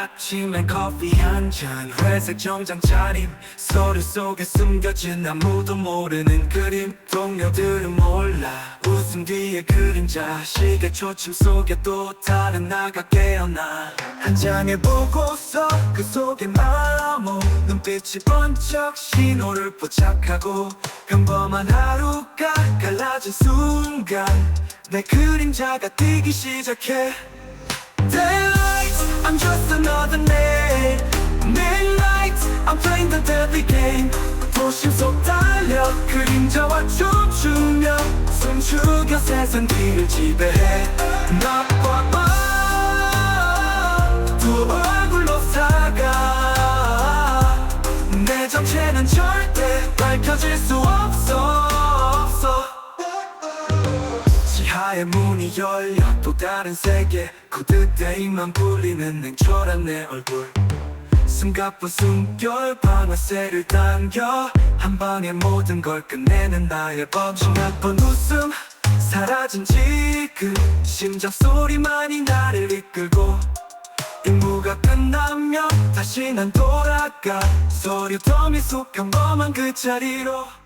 아침엔 커피 한 잔 회색 정장 차림 서류 속에 숨겨진 아무도 모르는 그림 동료들은 몰라. 웃음 뒤에 그림자 시계 초침 속에 또 다른 나가 깨어나. 한 장의 보고서 그 속에 마모 눈빛이 번쩍 신호를 포착하고 평범한 하루가 갈라진 순간 내 그림자가 뛰기 시작해 도심 속 달려 그림자와 춤추며 숨죽여 세상 뒤를 지배해. 낮과 밤두 얼굴로 살아가. 내 정체는 절대 밝혀질 수 없어 지하의 문이 열려 또 다른 세계. 코드데이만 불리는 냉철한 내 얼굴 숨가쁜 숨결 방아쇠를 당겨. 한 방에 모든 걸 끝내는 나의 범심 몇번 웃음 사라진 지금. 심장 소리만이 나를 이끌고. 임무가 끝나면 다시 난 돌아가. 서류 더미 속 평범한 그 자리로